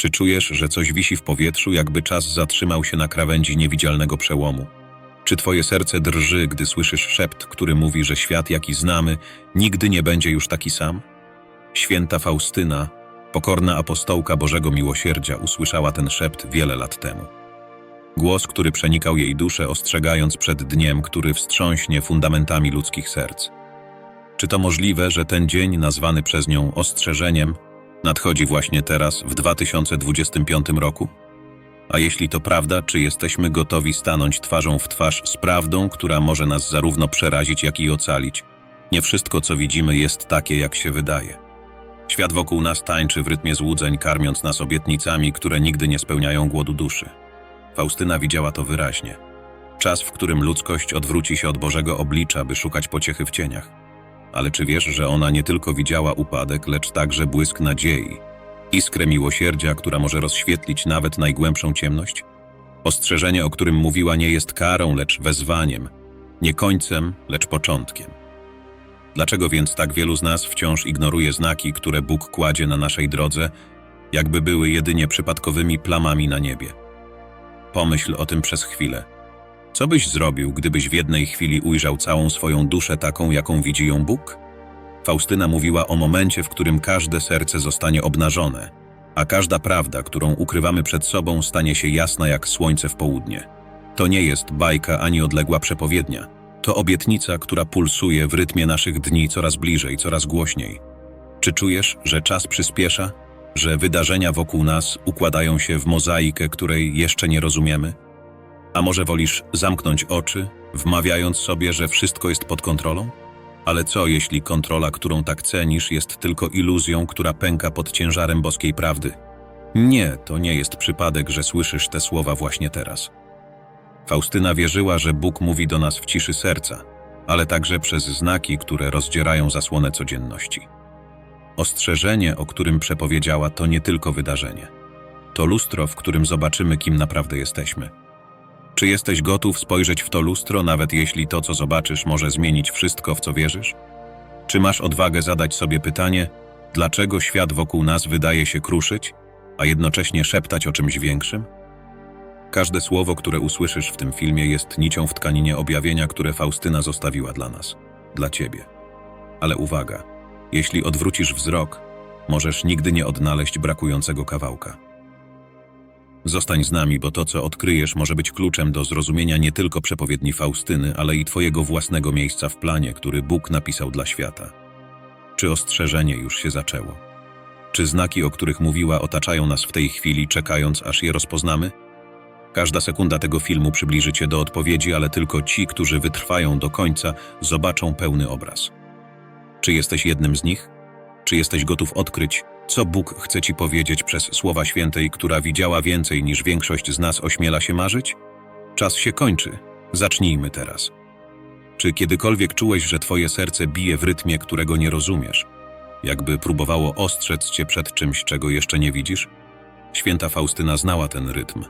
Czy czujesz, że coś wisi w powietrzu, jakby czas zatrzymał się na krawędzi niewidzialnego przełomu? Czy twoje serce drży, gdy słyszysz szept, który mówi, że świat, jaki znamy, nigdy nie będzie już taki sam? Święta Faustyna, pokorna apostołka Bożego Miłosierdzia, usłyszała ten szept wiele lat temu. Głos, który przenikał jej duszę, ostrzegając przed dniem, który wstrząśnie fundamentami ludzkich serc. Czy to możliwe, że ten dzień, nazwany przez nią ostrzeżeniem, nadchodzi właśnie teraz, w 2025 roku? A jeśli to prawda, czy jesteśmy gotowi stanąć twarzą w twarz z prawdą, która może nas zarówno przerazić, jak i ocalić? Nie wszystko, co widzimy, jest takie, jak się wydaje. Świat wokół nas tańczy w rytmie złudzeń, karmiąc nas obietnicami, które nigdy nie spełniają głodu duszy. Faustyna widziała to wyraźnie. Czas, w którym ludzkość odwróci się od Bożego oblicza, by szukać pociechy w cieniach. Ale czy wiesz, że ona nie tylko widziała upadek, lecz także błysk nadziei, iskrę miłosierdzia, która może rozświetlić nawet najgłębszą ciemność? Ostrzeżenie, o którym mówiła, nie jest karą, lecz wezwaniem, nie końcem, lecz początkiem. Dlaczego więc tak wielu z nas wciąż ignoruje znaki, które Bóg kładzie na naszej drodze, jakby były jedynie przypadkowymi plamami na niebie? Pomyśl o tym przez chwilę. Co byś zrobił, gdybyś w jednej chwili ujrzał całą swoją duszę taką, jaką widzi ją Bóg? Faustyna mówiła o momencie, w którym każde serce zostanie obnażone, a każda prawda, którą ukrywamy przed sobą, stanie się jasna jak słońce w południe. To nie jest bajka ani odległa przepowiednia. To obietnica, która pulsuje w rytmie naszych dni coraz bliżej, coraz głośniej. Czy czujesz, że czas przyspiesza? Że wydarzenia wokół nas układają się w mozaikę, której jeszcze nie rozumiemy? A może wolisz zamknąć oczy, wmawiając sobie, że wszystko jest pod kontrolą? Ale co, jeśli kontrola, którą tak cenisz, jest tylko iluzją, która pęka pod ciężarem boskiej prawdy? Nie, to nie jest przypadek, że słyszysz te słowa właśnie teraz. Faustyna wierzyła, że Bóg mówi do nas w ciszy serca, ale także przez znaki, które rozdzierają zasłonę codzienności. Ostrzeżenie, o którym przepowiedziała, to nie tylko wydarzenie. To lustro, w którym zobaczymy, kim naprawdę jesteśmy. Czy jesteś gotów spojrzeć w to lustro, nawet jeśli to, co zobaczysz, może zmienić wszystko, w co wierzysz? Czy masz odwagę zadać sobie pytanie, dlaczego świat wokół nas wydaje się kruszyć, a jednocześnie szeptać o czymś większym? Każde słowo, które usłyszysz w tym filmie, jest nicią w tkaninie objawienia, które Faustyna zostawiła dla nas, dla ciebie. Ale uwaga, jeśli odwrócisz wzrok, możesz nigdy nie odnaleźć brakującego kawałka. Zostań z nami, bo to, co odkryjesz, może być kluczem do zrozumienia nie tylko przepowiedni Faustyny, ale i Twojego własnego miejsca w planie, który Bóg napisał dla świata. Czy ostrzeżenie już się zaczęło? Czy znaki, o których mówiła, otaczają nas w tej chwili, czekając, aż je rozpoznamy? Każda sekunda tego filmu przybliży Cię do odpowiedzi, ale tylko ci, którzy wytrwają do końca, zobaczą pełny obraz. Czy jesteś jednym z nich? Czy jesteś gotów odkryć, co Bóg chce Ci powiedzieć przez Słowa Świętej, która widziała więcej niż większość z nas ośmiela się marzyć? Czas się kończy. Zacznijmy teraz. Czy kiedykolwiek czułeś, że Twoje serce bije w rytmie, którego nie rozumiesz? Jakby próbowało ostrzec Cię przed czymś, czego jeszcze nie widzisz? Święta Faustyna znała ten rytm.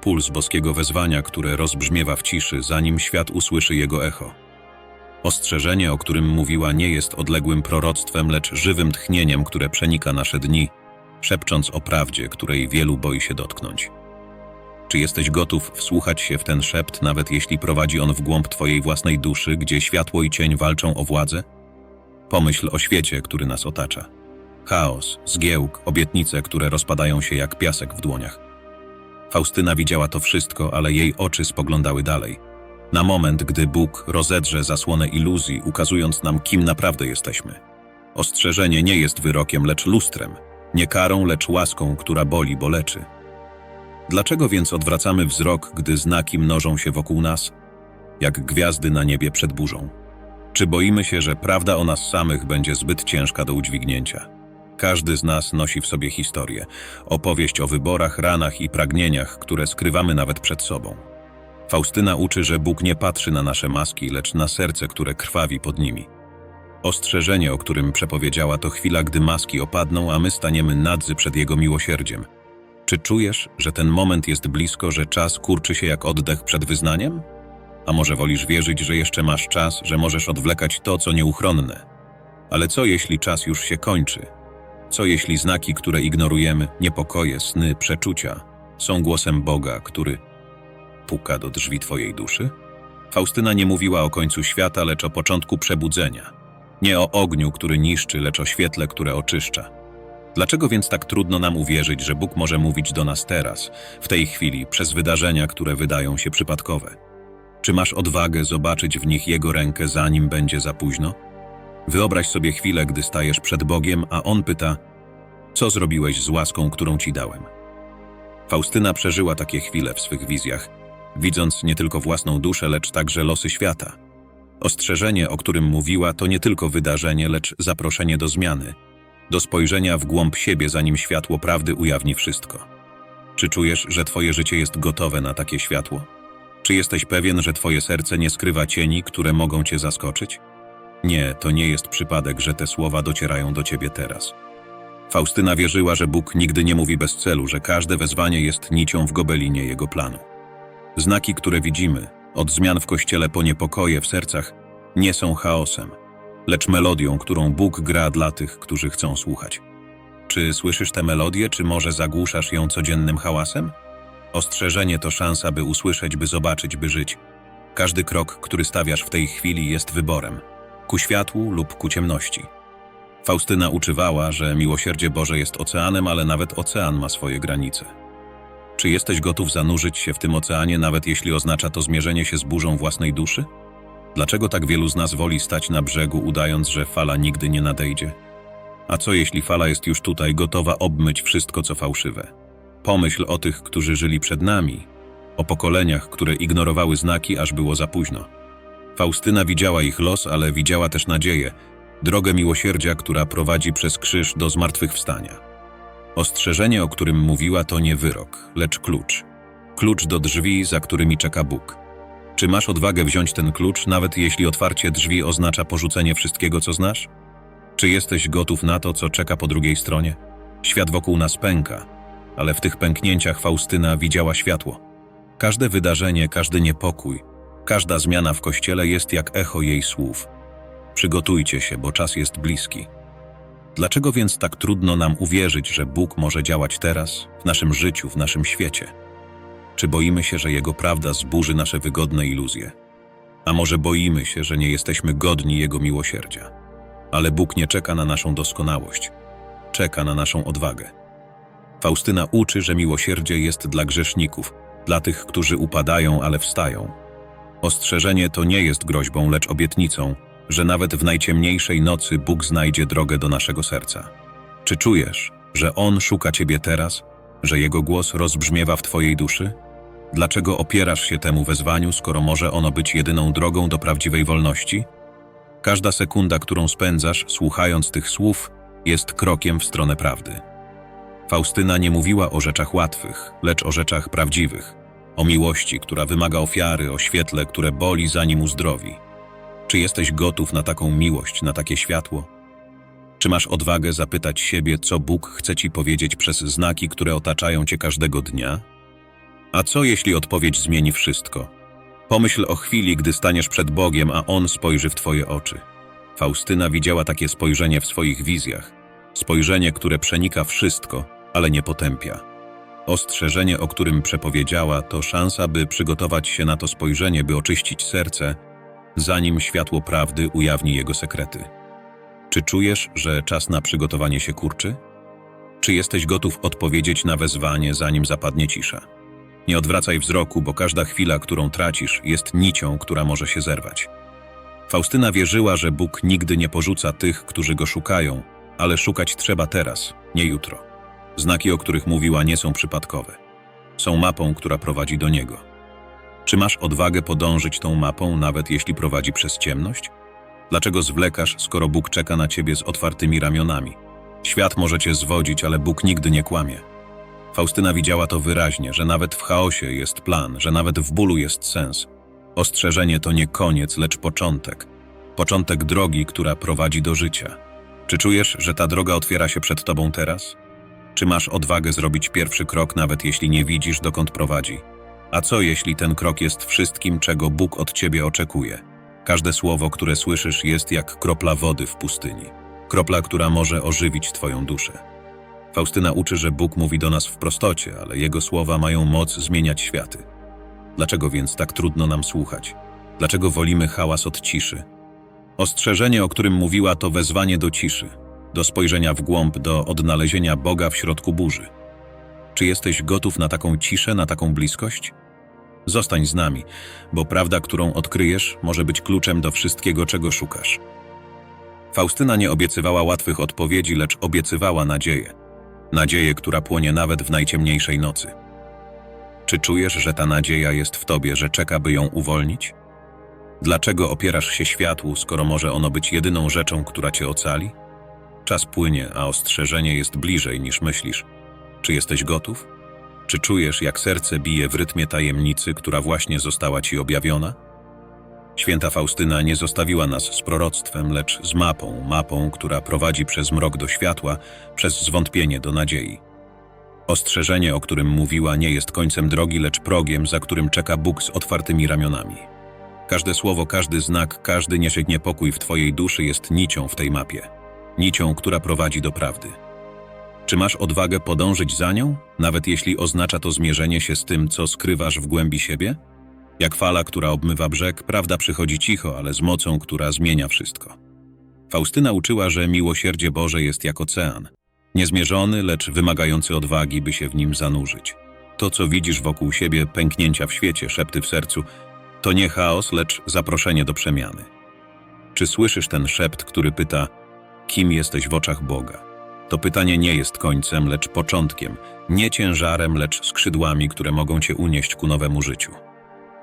Puls boskiego wezwania, które rozbrzmiewa w ciszy, zanim świat usłyszy jego echo. Ostrzeżenie, o którym mówiła, nie jest odległym proroctwem, lecz żywym tchnieniem, które przenika nasze dni, szepcząc o prawdzie, której wielu boi się dotknąć. Czy jesteś gotów wsłuchać się w ten szept, nawet jeśli prowadzi on w głąb Twojej własnej duszy, gdzie światło i cień walczą o władzę? Pomyśl o świecie, który nas otacza. Chaos, zgiełk, obietnice, które rozpadają się jak piasek w dłoniach. Faustyna widziała to wszystko, ale jej oczy spoglądały dalej. Na moment, gdy Bóg rozedrze zasłonę iluzji, ukazując nam, kim naprawdę jesteśmy. Ostrzeżenie nie jest wyrokiem, lecz lustrem, nie karą, lecz łaską, która boli, bo leczy. Dlaczego więc odwracamy wzrok, gdy znaki mnożą się wokół nas, jak gwiazdy na niebie przed burzą? Czy boimy się, że prawda o nas samych będzie zbyt ciężka do udźwignięcia? Każdy z nas nosi w sobie historię, opowieść o wyborach, ranach i pragnieniach, które skrywamy nawet przed sobą. Faustyna uczy, że Bóg nie patrzy na nasze maski, lecz na serce, które krwawi pod nimi. Ostrzeżenie, o którym przepowiedziała, to chwila, gdy maski opadną, a my staniemy nadzy przed Jego miłosierdziem. Czy czujesz, że ten moment jest blisko, że czas kurczy się jak oddech przed wyznaniem? A może wolisz wierzyć, że jeszcze masz czas, że możesz odwlekać to, co nieuchronne? Ale co jeśli czas już się kończy? Co jeśli znaki, które ignorujemy, niepokoje, sny, przeczucia, są głosem Boga, który puka do drzwi twojej duszy? Faustyna nie mówiła o końcu świata, lecz o początku przebudzenia. Nie o ogniu, który niszczy, lecz o świetle, które oczyszcza. Dlaczego więc tak trudno nam uwierzyć, że Bóg może mówić do nas teraz, w tej chwili, przez wydarzenia, które wydają się przypadkowe? Czy masz odwagę zobaczyć w nich Jego rękę, zanim będzie za późno? Wyobraź sobie chwilę, gdy stajesz przed Bogiem, a On pyta: Co zrobiłeś z łaską, którą ci dałem? Faustyna przeżyła takie chwile w swych wizjach, widząc nie tylko własną duszę, lecz także losy świata. Ostrzeżenie, o którym mówiła, to nie tylko wydarzenie, lecz zaproszenie do zmiany, do spojrzenia w głąb siebie, zanim światło prawdy ujawni wszystko. Czy czujesz, że Twoje życie jest gotowe na takie światło? Czy jesteś pewien, że Twoje serce nie skrywa cieni, które mogą Cię zaskoczyć? Nie, to nie jest przypadek, że te słowa docierają do Ciebie teraz. Faustyna wierzyła, że Bóg nigdy nie mówi bez celu, że każde wezwanie jest nicią w gobelinie Jego planu. Znaki, które widzimy, od zmian w kościele po niepokoje w sercach, nie są chaosem, lecz melodią, którą Bóg gra dla tych, którzy chcą słuchać. Czy słyszysz tę melodię, czy może zagłuszasz ją codziennym hałasem? Ostrzeżenie to szansa, by usłyszeć, by zobaczyć, by żyć. Każdy krok, który stawiasz w tej chwili, jest wyborem ku światłu lub ku ciemności. Faustyna uczywała, że miłosierdzie Boże jest oceanem, ale nawet ocean ma swoje granice. Czy jesteś gotów zanurzyć się w tym oceanie, nawet jeśli oznacza to zmierzenie się z burzą własnej duszy? Dlaczego tak wielu z nas woli stać na brzegu, udając, że fala nigdy nie nadejdzie? A co jeśli fala jest już tutaj, gotowa obmyć wszystko, co fałszywe? Pomyśl o tych, którzy żyli przed nami, o pokoleniach, które ignorowały znaki, aż było za późno. Faustyna widziała ich los, ale widziała też nadzieję, drogę miłosierdzia, która prowadzi przez krzyż do zmartwychwstania. Ostrzeżenie, o którym mówiła, to nie wyrok, lecz klucz. Klucz do drzwi, za którymi czeka Bóg. Czy masz odwagę wziąć ten klucz, nawet jeśli otwarcie drzwi oznacza porzucenie wszystkiego, co znasz? Czy jesteś gotów na to, co czeka po drugiej stronie? Świat wokół nas pęka, ale w tych pęknięciach Faustyna widziała światło. Każde wydarzenie, każdy niepokój, każda zmiana w kościele jest jak echo jej słów. Przygotujcie się, bo czas jest bliski. Dlaczego więc tak trudno nam uwierzyć, że Bóg może działać teraz, w naszym życiu, w naszym świecie? Czy boimy się, że Jego prawda zburzy nasze wygodne iluzje? A może boimy się, że nie jesteśmy godni Jego miłosierdzia? Ale Bóg nie czeka na naszą doskonałość, czeka na naszą odwagę. Faustyna uczy, że miłosierdzie jest dla grzeszników, dla tych, którzy upadają, ale wstają. Ostrzeżenie to nie jest groźbą, lecz obietnicą, że nawet w najciemniejszej nocy Bóg znajdzie drogę do naszego serca. Czy czujesz, że On szuka Ciebie teraz, że Jego głos rozbrzmiewa w Twojej duszy? Dlaczego opierasz się temu wezwaniu, skoro może ono być jedyną drogą do prawdziwej wolności? Każda sekunda, którą spędzasz, słuchając tych słów, jest krokiem w stronę prawdy. Faustyna nie mówiła o rzeczach łatwych, lecz o rzeczach prawdziwych, o miłości, która wymaga ofiary, o świetle, które boli zanim uzdrowi. Czy jesteś gotów na taką miłość, na takie światło? Czy masz odwagę zapytać siebie, co Bóg chce ci powiedzieć przez znaki, które otaczają cię każdego dnia? A co jeśli odpowiedź zmieni wszystko? Pomyśl o chwili, gdy staniesz przed Bogiem, a On spojrzy w twoje oczy. Faustyna widziała takie spojrzenie w swoich wizjach. Spojrzenie, które przenika wszystko, ale nie potępia. Ostrzeżenie, o którym przepowiedziała, to szansa, by przygotować się na to spojrzenie, by oczyścić serce, zanim światło prawdy ujawni jego sekrety. Czy czujesz, że czas na przygotowanie się kurczy? Czy jesteś gotów odpowiedzieć na wezwanie, zanim zapadnie cisza? Nie odwracaj wzroku, bo każda chwila, którą tracisz, jest nicią, która może się zerwać. Faustyna wierzyła, że Bóg nigdy nie porzuca tych, którzy go szukają, ale szukać trzeba teraz, nie jutro. Znaki, o których mówiła, nie są przypadkowe. Są mapą, która prowadzi do Niego. Czy masz odwagę podążyć tą mapą, nawet jeśli prowadzi przez ciemność? Dlaczego zwlekasz, skoro Bóg czeka na ciebie z otwartymi ramionami? Świat może cię zwodzić, ale Bóg nigdy nie kłamie. Faustyna widziała to wyraźnie, że nawet w chaosie jest plan, że nawet w bólu jest sens. Ostrzeżenie to nie koniec, lecz początek. Początek drogi, która prowadzi do życia. Czy czujesz, że ta droga otwiera się przed tobą teraz? Czy masz odwagę zrobić pierwszy krok, nawet jeśli nie widzisz, dokąd prowadzi? A co jeśli ten krok jest wszystkim, czego Bóg od ciebie oczekuje? Każde słowo, które słyszysz, jest jak kropla wody w pustyni. Kropla, która może ożywić Twoją duszę. Faustyna uczy, że Bóg mówi do nas w prostocie, ale Jego słowa mają moc zmieniać światy. Dlaczego więc tak trudno nam słuchać? Dlaczego wolimy hałas od ciszy? Ostrzeżenie, o którym mówiła, to wezwanie do ciszy, do spojrzenia w głąb, do odnalezienia Boga w środku burzy. Czy jesteś gotów na taką ciszę, na taką bliskość? Zostań z nami, bo prawda, którą odkryjesz, może być kluczem do wszystkiego, czego szukasz. Faustyna nie obiecywała łatwych odpowiedzi, lecz obiecywała nadzieję. Nadzieję, która płonie nawet w najciemniejszej nocy. Czy czujesz, że ta nadzieja jest w tobie, że czeka, by ją uwolnić? Dlaczego opierasz się światłu, skoro może ono być jedyną rzeczą, która cię ocali? Czas płynie, a ostrzeżenie jest bliżej niż myślisz. Czy jesteś gotów? Czy czujesz, jak serce bije w rytmie tajemnicy, która właśnie została ci objawiona? Święta Faustyna nie zostawiła nas z proroctwem, lecz z mapą, mapą, która prowadzi przez mrok do światła, przez zwątpienie do nadziei. Ostrzeżenie, o którym mówiła, nie jest końcem drogi, lecz progiem, za którym czeka Bóg z otwartymi ramionami. Każde słowo, każdy znak, każdy niepokój w Twojej duszy jest nicią w tej mapie. Nicią, która prowadzi do prawdy. Czy masz odwagę podążyć za nią, nawet jeśli oznacza to zmierzenie się z tym, co skrywasz w głębi siebie? Jak fala, która obmywa brzeg, prawda przychodzi cicho, ale z mocą, która zmienia wszystko. Faustyna uczyła, że miłosierdzie Boże jest jak ocean. Niezmierzony, lecz wymagający odwagi, by się w nim zanurzyć. To, co widzisz wokół siebie, pęknięcia w świecie, szepty w sercu, to nie chaos, lecz zaproszenie do przemiany. Czy słyszysz ten szept, który pyta, kim jesteś w oczach Boga? To pytanie nie jest końcem, lecz początkiem, nie ciężarem, lecz skrzydłami, które mogą cię unieść ku nowemu życiu.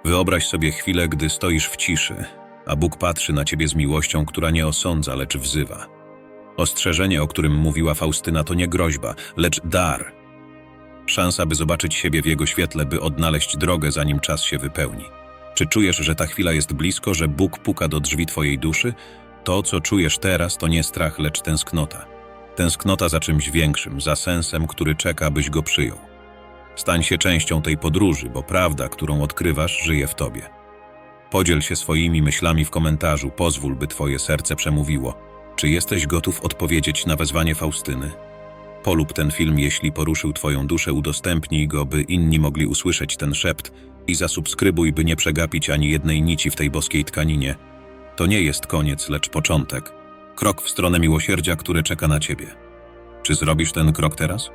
Wyobraź sobie chwilę, gdy stoisz w ciszy, a Bóg patrzy na ciebie z miłością, która nie osądza, lecz wzywa. Ostrzeżenie, o którym mówiła Faustyna, to nie groźba, lecz dar. Szansa, by zobaczyć siebie w Jego świetle, by odnaleźć drogę, zanim czas się wypełni. Czy czujesz, że ta chwila jest blisko, że Bóg puka do drzwi Twojej duszy? To, co czujesz teraz, to nie strach, lecz tęsknota. Tęsknota za czymś większym, za sensem, który czeka, byś go przyjął. Stań się częścią tej podróży, bo prawda, którą odkrywasz, żyje w Tobie. Podziel się swoimi myślami w komentarzu, pozwól, by Twoje serce przemówiło. Czy jesteś gotów odpowiedzieć na wezwanie Faustyny? Polub ten film, jeśli poruszył Twoją duszę, udostępnij go, by inni mogli usłyszeć ten szept i zasubskrybuj, by nie przegapić ani jednej nici w tej boskiej tkaninie. To nie jest koniec, lecz początek. Krok w stronę miłosierdzia, które czeka na Ciebie. Czy zrobisz ten krok teraz?